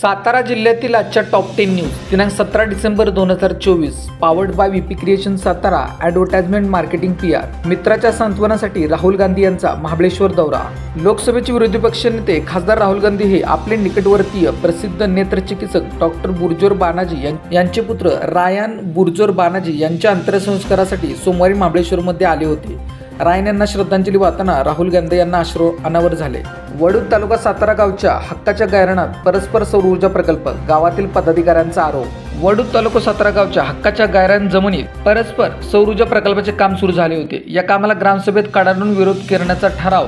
सातारा जिल्ह्यातील आजच्या top ten news दिनांक सतरा डिसेंबर दोन हजार चोवीस. Powered by VP creation Satara advertisement marketing P R मित्राच्या सांत्वनासाठी राहुल गांधी यांचा महाबळेश्वर दौरा. लोकसभेचे विरोधी पक्ष नेते खासदार राहुल गांधी हे आपले निकटवर्तीय प्रसिद्ध नेत्रचिकित्सक डॉक्टर बुर्जोर बानाजी यां- यांचे पुत्र रायान बुर्जोर बानाजी यांच्या अंत्यसंस्कारासाठी सोमवारी महाबळेश्वरमध्ये आले होते. रायन यांना श्रद्धांजली वाहताना राहुल गांधी यांना अश्रू अनावर झाले. वडूद तालुका सातारा गावच्या हक्काच्या गायरणात परस्पर सौर ऊर्जा प्रकल्प गावातील पदाधिकाऱ्यांचा आरोप. वडूद तालुका सातारा गावच्या हक्काच्या गायरान जमिनीत परस्पर सौर ऊर्जा प्रकल्पाचे काम सुरू झाले होते. या कामाला ग्रामसभेत काढाडून विरोध करण्याचा ठराव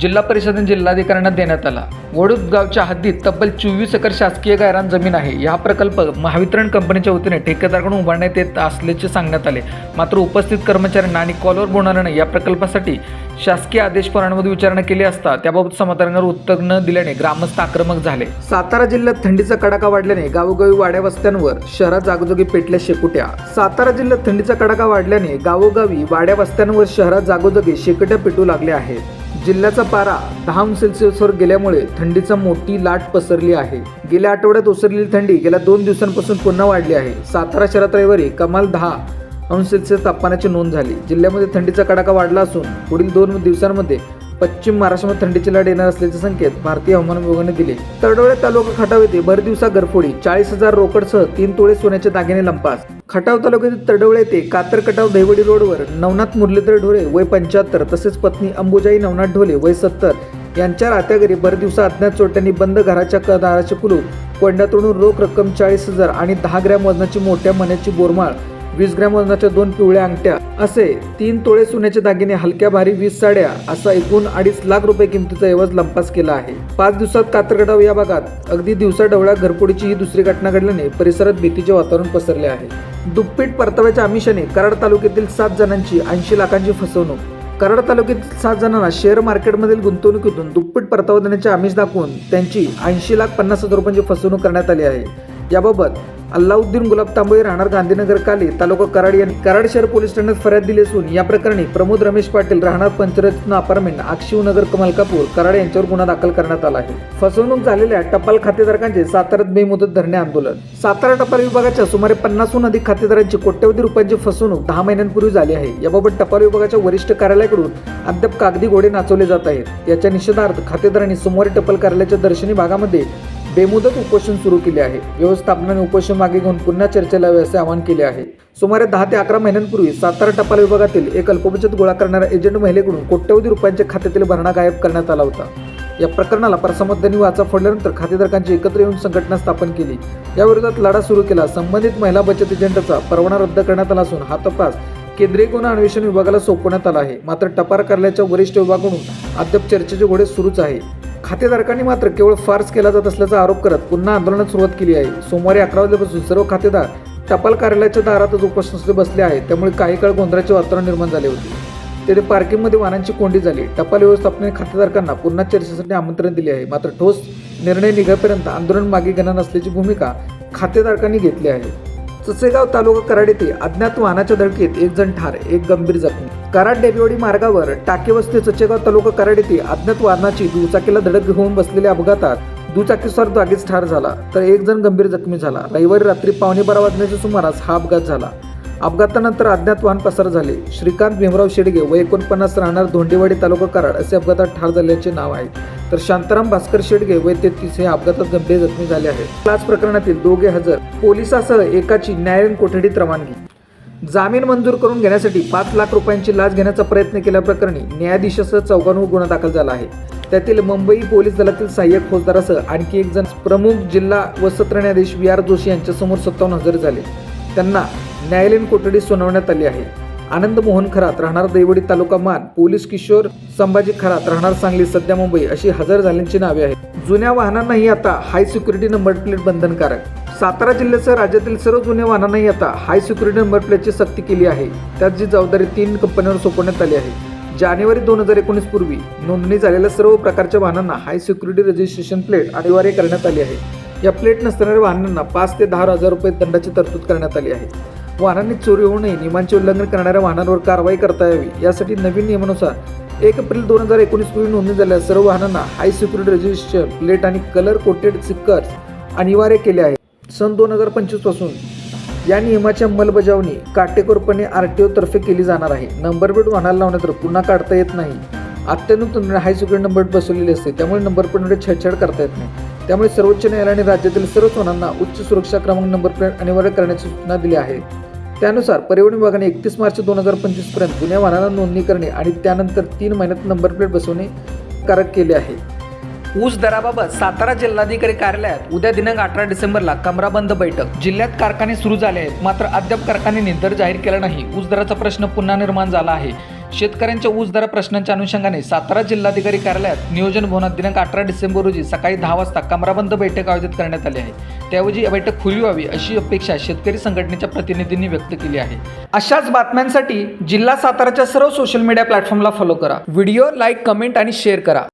जिल्हा परिषदेने जिल्हाधिकाऱ्यांना देण्यात आला. वडूद गावच्या हद्दीत तब्बल चोवीस एकर शासकीय गायरान जमीन आहे. हा प्रकल्प महावितरण कंपनीच्या वतीने ठेकेदाराकडून उभारण्यात येत असल्याचे सांगण्यात आले. मात्र उपस्थित कर्मचाऱ्यांना आणि कॉलवर बोलणाऱ्यांना या प्रकल्पासाठी शासकीय आदेश परवानमध्ये विचारणा केली असता त्याबाबत समाधानावर उत्तर न दिल्याने ग्रामस्थ आक्रमक झाले. सातारा जिल्ह्यात थंडीचा कडाका वाढल्याने गावोगावी वाड्या वस्त्यांवर शहरात जागोजागी पेटल्या शेकोट्या. सातारा जिल्ह्यात थंडीचा कडाका वाढल्याने गावोगावी वाड्या वस्त्यांवर शहरात जागोजागी शेकट्या पेटू लागल्या आहेत. जिल्ह्याचा पारा दहा अंश सेल्सिअसवर गेल्यामुळे थंडीचा मोठी लाट पसरली आहे. गेल्या आठवड्यात ओसरलेली थंडी गेल्या दोन दिवसांपासून पुन्हा वाढली आहे. सातारा शहरात रविवारी कमाल दहा अंश सेल्सिअस तापमानाची नोंद झाली. जिल्ह्यामध्ये थंडीचा कडाका वाढला असून पुढील दोन दिवसांमध्ये पश्चिम महाराष्ट्रामध्ये थंडीची लाट येणार असल्याचे संकेत भारतीय हवामान विभागाने दिले. तरडोळे तालुका खटाव येथे भर दिवसा गरफोडी चाळीस हजार रोकडसह तीन तोळे सोन्याचे दागिने लंपास. खटाव तालुक्यातील तडवळे येथे कातर कटाव देवडी रोडवर नवनाथ मुरलीधर ढोले वय पंच्याहत्तर तसेच पत्नी अंबुजाई नवनाथ ढोले वय सत्तर यांच्या राहत्या घरी भर दिवसा अज्ञात चोरट्यांनी बंद घराच्या दाराचे कुलूप कोंड्यातोडून रोख रक्कम चाळीस हजार आणि दहा ग्रॅम वजनाची मोठ्या मण्याची बोरमाळ वीस ग्रॅम वजनाच्या दोन पिवळ्या अंगठ्या. असे तीन तोळे सोन्याचे दागिने हलक्या भारी वीस साड्या असा एकूण अडीच लाख रुपये किमतीचा एवज लंपास केला आहे. पाच दिवसात कात्रगडाव या भागात अगदी दिवसा डवळ्या घरफोडीची ही दुसरी घटना घडल्याने परिसरात भीतीचे वातावरण पसरले आहे. दुप्पीट परताव्याच्या आमिषाने कराड तालुक्यातील सात जणांची ऐंशी लाखांची फसवणूक. कराड तालुक्यातील सात जणांना शेअर मार्केटमधील गुंतवणुकीतून दुप्पट परतावा देण्याचे आमिष दाखवून त्यांची ऐंशी लाख पन्नास हजार रुपयांची फसवणूक करण्यात आली आहे. याबाबत अल्लाउद्दीन गुलाब तांबोळे राहणार गांधीनगर काली तालुका कराड यांनी कराड शहर पोलीस ठाण्यात फर्याद दिली असून या प्रकरणी प्रमोद रमेश पाटील राहणार पंचरत्न अपार्टमेंट कमल कमलकापूर कराड यांच्यावर गुन्हा दाखल करण्यात आला आहे. फसवणूक झालेल्या टपाल खातेधारकांचे साताऱ्यात बेमुदत धरणे आंदोलन. सातारा टपाल विभागाच्या सुमारे पन्नासहून अधिक खातेदारांची कोट्यवधी रुपयांची फसवणूक दहा महिन्यांपूर्वी झाली आहे. याबाबत टपाल विभागाच्या वरिष्ठ कार्यालयाकडून अद्याप कागदी घोडे नाचवले जात आहेत. याच्या निषेधार्थ खातेदारांनी सोमवारी टपाल कार्यालयाच्या दर्शनी भागामध्ये बेमुदत उपोषण सुरू केले आहे. व्यवस्थापनाने उपोषण मागे घेऊन पुन्हा चर्चेला लावे असे आवाहन केले आहे. सुमारे दहा ते अकरा महिन्यांपूर्वी सातारा टपाल विभागातील एक अल्पबचत गोळा करणाऱ्या एजंट महिलेकडून कोट्यवधी रुपयांच्या खात्यातील भरणा गायब करण्यात आला होता. या प्रकरणाला प्रसामद्यांनी वाचा फोडल्यानंतर खातेधारकांची एकत्र येऊन संघटना स्थापन केली. याविरोधात लढा सुरू केला. संबंधित महिला बचत एजंटचा परवाना रद्द करण्यात आला असून हा तपास केंद्रीय गुन्हा अन्वेषण विभागाला सोपवण्यात आला आहे. मात्र टपाल कार्यालयाच्या वरिष्ठ विभागाकडून अद्याप चर्चेचे घोडे सुरूच आहे. खातेधारकांनी मात्र केवळ फार्स केला जात असल्याचा आरोप करत पुन्हा आंदोलनात सुरुवात केली आहे. सोमवारी अकरा वाजल्यापासून सर्व खातेदार टपाल कार्यालयाच्या दारातच उपोषणासाठी बसले आहेत. त्यामुळे काही काळ गोंधळाचे वातावरण निर्माण झाले होते. तेथे पार्किंगमध्ये वाहनांची कोंडी झाली. टपाल व्यवस्थापनाने खातेदारकांना पुन्हा चर्चेसाठी आमंत्रण दिले आहे. मात्र ठोस निर्णय निघेपर्यंत आंदोलन मागे घेणार नसल्याची भूमिका खातेधारकांनी घेतली आहे. चसेगाव तालुका कराड येथे अज्ञात वाहनाच्या धडकेत एक जण ठार एक गंभीर जखमी. कराड डेबिवडी मार्गावर टाकेवस्ती चचेगाव तालुका कराड येथे अज्ञात वाहनाची दुचाकीला धडक घेऊन बसलेल्या अपघातात दुचाकीस्वार जागीच ठार झाला तर एक जण गंभीर जखमी झाला. रविवारी रात्री पावणे बारा वाजण्याच्या सुमारास हा अपघात झाला. अपघातानंतर अज्ञात वाहन पसार झाले. श्रीकांत भीमराव शेडगे व एकोणपन्नास राहणार धोंडेवाडी तालुका कराड असे अपघातात ठार झाल्याचे नाव आहे. तर शांताराम भास्कर शेडगे व तेहतीस हे अपघातात गंभीर जखमी झाले आहेत. याच प्रकरणातील दोघे हजर पोलिसासह एकाची न्यायालयीन कोठडीत रवानगी जामीन मंजूर करून घेण्यासाठी पाच लाख रुपयांची लाच घेण्याचा प्रयत्न केल्याप्रकरणी न्यायाधीशासह चौघांवर गुन्हा दाखल झाला आहे. त्यातील मुंबई पोलीस दलातील सहाय्यक फौजदारासह आणखी एक जण प्रमुख जिल्हा व सत्र न्यायाधीश वी आर जोशी यांच्यासमोर सत्तावन्न हजर झाले. त्यांना न्यायालयीन कोठडी सुनावण्यात आली आहे. आनंद मोहन खरात राहणार दैवडी तालुका मान पोलीस किशोर संभाजी खरात राहणार सांगली सध्या मुंबई अशी हजर झाल्यांची नावे आहेत. जुन्या वाहनांनाही आता हाय सिक्युरिटी नंबर प्लेट बंधनकारक. सातारा जिल्ह्यासह राज्यातील सर्व जुन्या वाहनांनाही आता हाय सिक्युरिटी नंबर प्लेटची सक्ती केली आहे. त्यात जी जबाबदारी तीन कंपन्यांवर सोपवण्यात आली आहे. जानेवारी दोन हजार एकोणीस पूर्वी नोंदणी झालेल्या सर्व प्रकारच्या वाहनांना हाय सिक्युरिटी रजिस्ट्रेशन प्लेट अनिवार्य करण्यात आली आहे. या प्लेट नसणाऱ्या वाहनांना पाच ते दहा हजार रुपये दंडाची तरतूद करण्यात आली आहे. वाहनांनी चोरी होऊ नये नियमांचे उल्लंघन करणाऱ्या वाहनांवर कारवाई करता यावी. यासाठी नवीन नियमानुसार एक एप्रिल दोन हजार एकोणीस पूर्वी नोंदणी झालेल्या सर्व वाहनांना हाय सिक्युरिटी रजिस्ट्रेशन प्लेट आणि कलर कोटेड स्टिकर्स अनिवार्य केले आहे. सन दोन हजार पंचवीसपासून या नियमाची अंमलबजावणी काटेकोरपणे आर टी ओतर्फे केली जाणार आहे. नंबर प्लेट वाहनाला लावण्यातर पुन्हा काढता येत नाही. अत्याधुनिक हाय सिक्युरिटी नंबर प्लेट बसवलेली असते. त्यामुळे नंबर प्लेटमध्ये छेडछाड करता येत नाही. त्यामुळे सर्वोच्च न्यायालयाने राज्यातील सर्व वाहनांना उच्च सुरक्षा क्रमांक नंबर प्लेट अनिवार्य करण्याची सूचना दिली आहे. त्यानुसार परिवहन विभागाने एकतीस मार्च दोन हजार पंचवीसपर्यंत जुन्या वाहनांना नोंदणी करणे आणि त्यानंतर तीन महिन्यात नंबर प्लेट बसवणे कारक केले आहे. ऊस दराबाबत सातारा जिल्हाधिकारी कार्यालयात उद्या दिनांक अठरा डिसेंबरला कमराबंद बैठक. जिल्ह्यात कारखाने सुरू झाले आहेत मात्र अद्याप कारखान्यांनी दर जाहीर केला नाही. ऊस दराचा प्रश्न पुन्हा निर्माण झाला आहे. शेतकऱ्यांच्या ऊस दर प्रश्नांच्या अनुषंगाने सातारा जिल्हाधिकारी कार्यालयात नियोजन भवनात दिनांक अठरा डिसेंबर रोजी सकाळी दहा वाजता कमराबंद बैठक आयोजित करण्यात आली आहे. त्याऐवजी बैठक खुली व्हावी अशी अपेक्षा शेतकरी संघटनेच्या प्रतिनिधींनी व्यक्त केली आहे. अशाच बातम्यांसाठी जिल्हा साताराच्या सर्व सोशल मीडिया प्लॅटफॉर्मला फॉलो करा. व्हिडिओ लाईक कमेंट आणि शेअर करा.